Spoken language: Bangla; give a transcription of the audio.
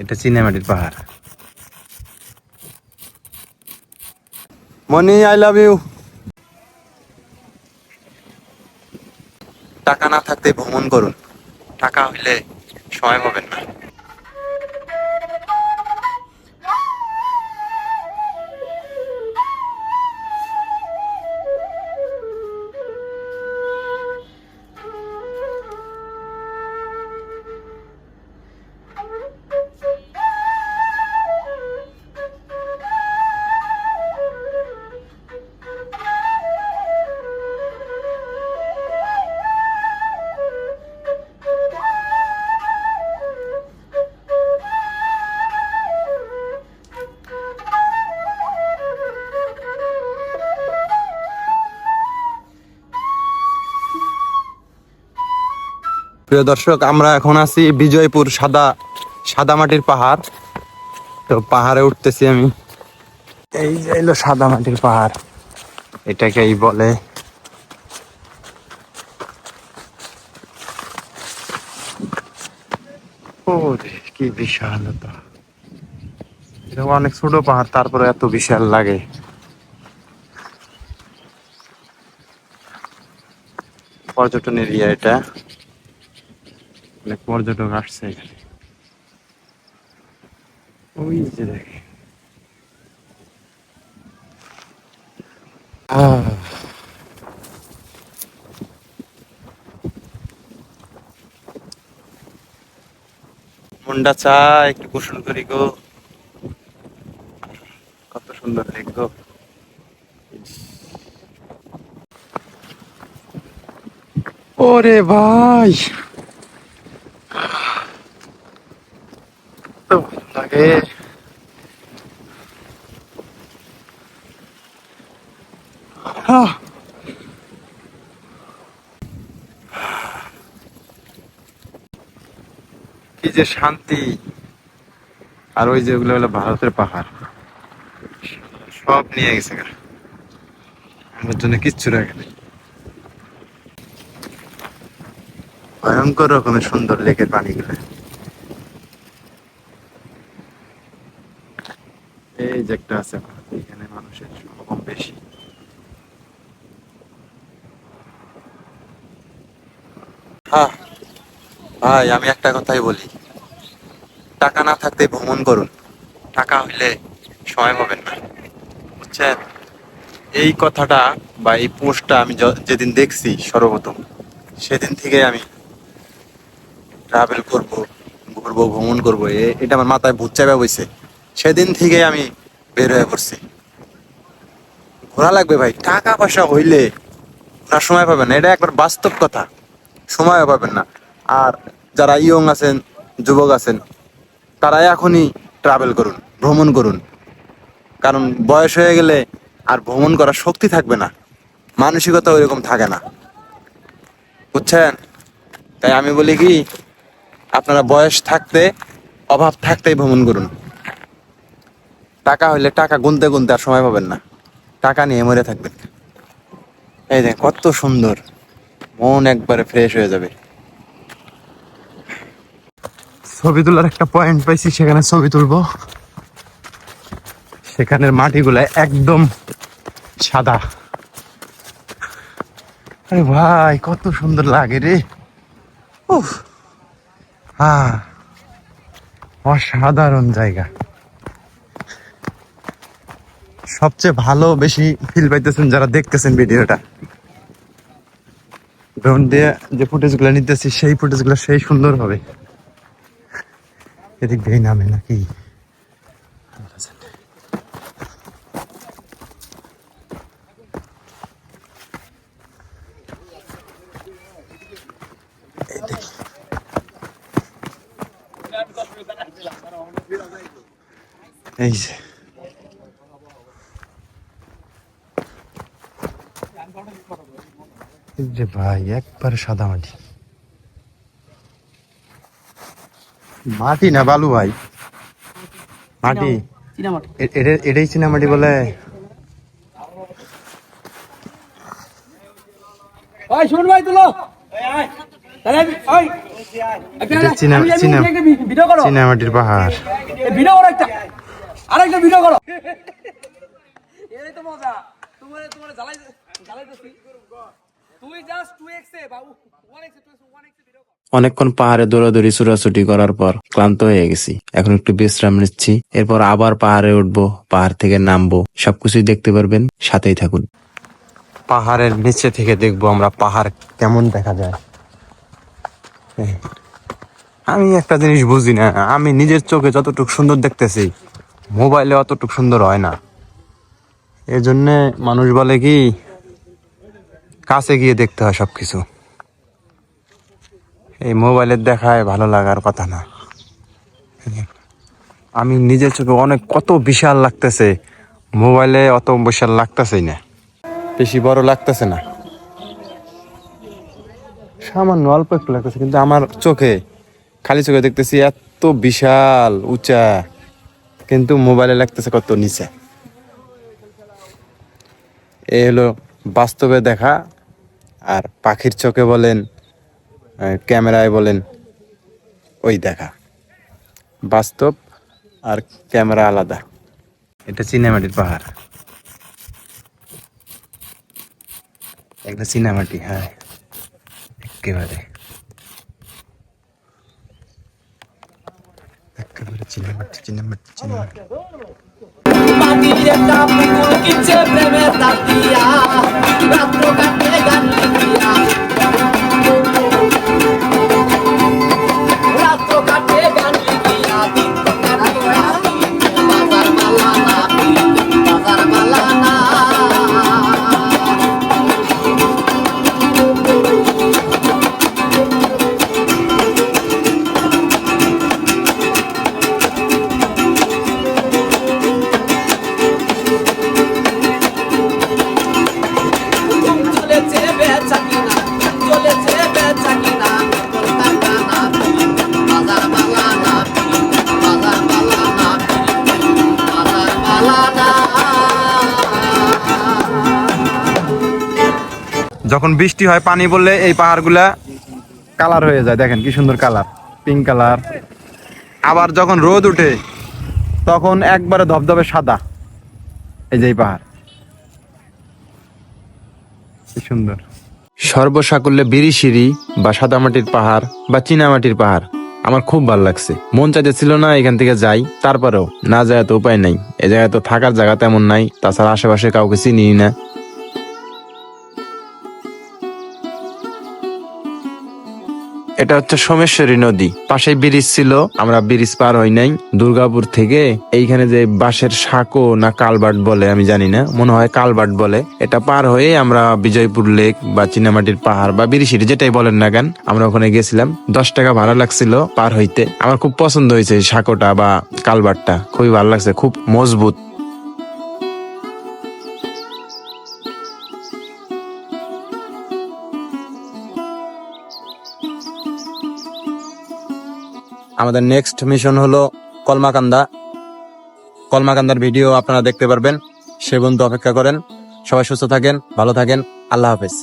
এটা চিনেমাটির পাহাড়। মনি আই লাভ ইউ টাকা না থাকতে ভ্রমণ করুন। টাকা হইলে সময় পাবেন না। প্রিয় দর্শক আমরা এখন আছি বিজয়পুর সাদা সাদা মাটির পাহাড়। তো পাহাড়ে উঠতেছি আমি। এই যে এলো সাদা মাটির পাহাড়। এটাকেই বলে। কি বিশালতা। অনেক ছোট পাহাড় তারপরে এত বিশাল লাগে। পর্যটন এরিয়া এটা। অনেক পর্যটক আসছে এখানে। ওই যে দেখে। চায় একটু গোসল করি গো। কত সুন্দর লেক গো। ওরে ভাই তো ভালো লাগে কি যে শান্তি। আর ওই যে ওগুলো হলো ভারতের পাহাড়। সব নিয়ে গেছে আমার জন্য কিচ্ছু রাখে নেই ভয়ঙ্কর রকমের সুন্দর লেকের পানিগুলো। আছে এখানে মানুষের সমাগম বেশি। হ্যাঁ ভাই, আমি একটা কথাই বলি। টাকা না থাকতে ভ্রমণ করুন। টাকা হইলে সময় পাবেন না। বুঝছেন? এই কথাটা বা এই পোস্টটা আমি যেদিন দেখছি সর্বপ্রথম, সেদিন থেকে আমি ট্রাভেল করব, ঘুরবো, ভ্রমণ করব। এটা আমার মাথায় ভূত চাপা বইছে। সেদিন থেকে আমি বের হয়ে পড়ছি। ঘোরা লাগবে ভাই, টাকা পয়সা হইলে ঘোরার সময় পাবেন না। এটা একবার বাস্তব কথা সময় পাবেন না। আর যারা ইয়ং আছেন, যুবক আছেন তারা এখনই ট্রাভেল করুন, ভ্রমণ করুন। কারণ বয়স হয়ে গেলে আর ভ্রমণ করার শক্তি থাকবে না। মানসিকতা ওইরকম থাকে না। বুঝছেন? তাই আমি বলি কি, আপনারা বয়স থাকতে, অভাব থাকতেই ভ্রমণ করুন। টাকা হইলে টাকা গুনতে গুনতে আর সময় পাবেন না। টাকা নিয়ে মরে থাকবেন। এই দেখ কত সুন্দর। মন একবারে ফ্রেশ হয়ে যাবে। ছবি তোলার একটা পয়েন্ট পাইছি, সেখানে ছবি তুলবো। সেখানের মাটিগুলা একদম সাদা। আরে ভাই, কত সুন্দর লাগে রে। উফ। হ্যাঁ অসাধারণ জায়গা। সবচেয়ে ভালো, বেশি ফিল পাইতেছেন যারা দেখতেছেন ভিডিওটা। ড্রোন দিয়ে যে ফুটেজগুলো নিতেছি, সেই ফুটেজগুলো সেই সুন্দর হবে। এদিক দিয়ে নামে নাকি? এই যে। যে ভাই একবার সাদা মাটি। মাটি না বালু ভাই? মাটি? এটাই চিনামাটি বলে। চিনামাটির পাহাড়। একটা। আরেকটা ভিডিও করো। এটাই তো মজা। তোমার তোমার জ্বালাই জ্বালাইতেছি তুই জাস্ট 2x এ বাবু 1x 1x ভিডিও কর অনেকক্ষণ পাহাড়ে দৌড়াদৌড়ি, ছুটাছুটি করার পর ক্লান্ত হয়ে গেছি। এখন একটু বিশ্রাম নিচ্ছি। এরপর আবার পাহাড়ে উঠবো, পাহাড় থেকে নামবো। সবকিছুই দেখতে পারবেন, সাথেই থাকুন। পাহাড়ের নিচে থেকে দেখব আমরা পাহাড় কেমন দেখা যায়। আমি একটা জিনিস বুঝি না, আমি নিজের চোখে যতটুকু সুন্দর দেখতেছি, মোবাইলে অতটুকু সুন্দর হয় না। এই জন্যে মানুষ বলে কি কাছে গিয়ে দেখতে হয় সবকিছু। এই মোবাইলের দেখায় ভালো লাগার কথা না। আমি নিজের চোখে অনেক, কত বিশাল লাগতেছে। মোবাইলে অত বিশাল লাগতেছেই না। বেশি বড় লাগতেছে না। সামান্য অল্প একটু লাগতেছে, কিন্তু আমার চোখে, খালি চোখে দেখতেছি এত বিশাল, উঁচা। কিন্তু মোবাইলে লাগতেছে কত নিচে। এ হলো বাস্তবে দেখা। আর পাখির চোখে বলেন ক্যামেরায় বলেন, ওই দেখা। বাস্তব আর ক্যামেরা আলাদা। এটা চিনামাটির পাহাড়। একটা চিনামাটি হ্যাঁ একেবারে। একেবারে চিনামাটি চিনামাটি চিনামাটি যখন বৃষ্টি হয়, পানি বললে এই পাহাড়গুলা কালার হয়ে যায়। দেখেন কি সুন্দর কালার পিঙ্ক কালার আবার যখন রোদ উঠে, তখন একবারে ধবধবে সাদা। এই যে এই পাহাড়। কি সুন্দর। সর্বসাকুল্যে বিরিশিরি বা সাদামাটির পাহাড় বা চীনামাটির পাহাড় আমার খুব ভালো লাগছে। মন চাইতেছিল না এখান থেকে যাই, তারপরেও না যায় তো উপায় নাই। এ জায়গায় তো থাকার জায়গা তেমন নাই, তাছাড়া আশেপাশে কাউকে চিনি না। এটা হচ্ছে সোমেশ্বরী নদী। পাশে ব্রিজ ছিল, আমরা ব্রিজ পার হই নাই। দুর্গাপুর থেকে এইখানে যে বাঁশের সাঁকো না কালবাট বলে, আমি জানি না, মনে হয় কালবাট বলে, এটা পার হয়ে আমরা বিজয়পুর লেক বা চীনামাটির পাহাড় বা বিরিশিরি যেটাই বলেন না কেন, আমরা ওখানে গেছিলাম। দশ টাকা ভাড়া লাগছিল পার হইতে। আমার খুব পছন্দ হয়েছে সাঁকোটা বা কালবাটটা খুবই ভালো লাগছে, খুব মজবুত। আমাদের নেক্সট মিশন হলো কলমাকান্দা। কলমাকান্দার ভিডিও আপনারা দেখতে পারবেন। সে বন্ধু অপেক্ষা করেন। সবাই সুস্থ থাকেন, ভালো থাকেন। আল্লাহ হাফেজ।